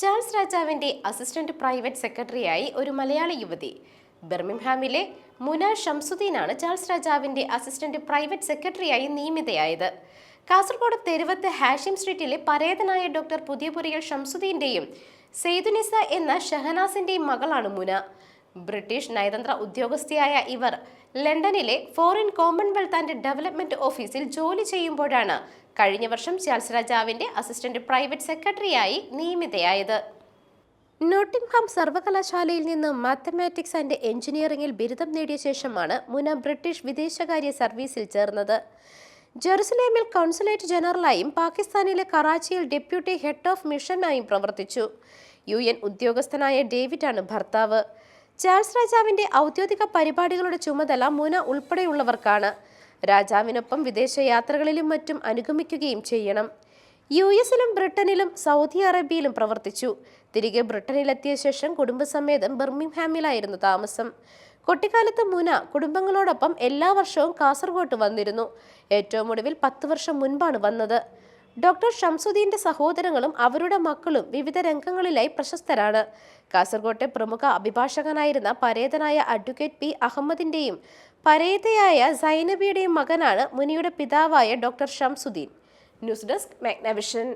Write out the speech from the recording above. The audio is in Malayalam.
ചാൾസ് രാജാവിന്റെ അസിസ്റ്റന്റ് പ്രൈവറ്റ് സെക്രട്ടറിയായി ഒരു മലയാളി യുവതി. ബെർമിംഹാമിലെ മുന ഷംസുദ്ദീനാണ് ചാൾസ് രാജാവിന്റെ അസിസ്റ്റന്റ് പ്രൈവറ്റ് സെക്രട്ടറിയായി നിയമിതയായത്. കാസർഗോഡ് തെരുവത്ത് ഹാഷിം സ്ട്രീറ്റിലെ പരേതനായ ഡോക്ടർ പുതിയപുരിയൽ ഷംസുദ്ദീന്റെയും സെയ്ദുനിസ എന്ന ഷഹനാസിന്റെയും മകളാണ് മുന. ബ്രിട്ടീഷ് നയതന്ത്ര ഉദ്യോഗസ്ഥയായ ഇവർ ലണ്ടനിലെ ഫോറിൻ കോമൺവെൽത്ത് ആൻഡ് ഡെവലപ്മെന്റ് ഓഫീസിൽ ജോലി ചെയ്യുമ്പോഴാണ് കഴിഞ്ഞ വർഷം ചാൾസ് രാജാവിന്റെ അസിസ്റ്റന്റ് പ്രൈവറ്റ് സെക്രട്ടറിയായി നിയമിതയായത്. നോട്ടിംഗ്ഹാം സർവകലാശാലയിൽ നിന്ന് മാത്തമാറ്റിക്സ് ആൻഡ് എഞ്ചിനീയറിംഗിൽ ബിരുദം നേടിയ ശേഷമാണ് മുന ബ്രിട്ടീഷ് വിദേശകാര്യ സർവീസിൽ ചേർന്നത്. ജെറുസലേമിൽ കൗൺസുലേറ്റ് ജനറലായും പാകിസ്ഥാനിലെ കറാച്ചിയിൽ ഡെപ്യൂട്ടി ഹെഡ് ഓഫ് മിഷനായും പ്രവർത്തിച്ചു. യു എൻ ഉദ്യോഗസ്ഥനായ ഡേവിഡാണ് ഭർത്താവ്. ചാൾസ് രാജാവിന്റെ ഔദ്യോഗിക പരിപാടികളുടെ ചുമതല മുന ഉൾപ്പെടെയുള്ളവർക്കാണ്. രാജാവിനൊപ്പം വിദേശയാത്രകളിലും മറ്റും അനുഗമിക്കുകയും ചെയ്യണം. യു എസിലും ബ്രിട്ടനിലും സൗദി അറേബ്യയിലും പ്രവർത്തിച്ചു. തിരികെ ബ്രിട്ടനിലെത്തിയ ശേഷം കുടുംബസമേതം ബെർമിംഗ്ഹാമിലായിരുന്നു താമസം. കുട്ടിക്കാലത്ത് മുന കുടുംബങ്ങളോടൊപ്പം എല്ലാ വർഷവും കാസർഗോട്ട് വന്നിരുന്നു. ഏറ്റവും ഒടുവിൽ പത്ത് വർഷം മുൻപാണ് വന്നത്. ഡോക്ടർ ഷംസുദ്ദീന്റെ സഹോദരങ്ങളും അവരുടെ മക്കളും വിവിധ രംഗങ്ങളിലായി പ്രശസ്തരാണ്. കാസർഗോട്ടെ പ്രമുഖ അഭിഭാഷകനായിരുന്ന പരേതനായ അഡ്വക്കേറ്റ് പി അഹമ്മദിന്റെയും പരേതയായ സൈനബിയുടെയും മകനാണ് മുനിയുടെ പിതാവായ doctor Shamsuddeen. News desk Magnavision.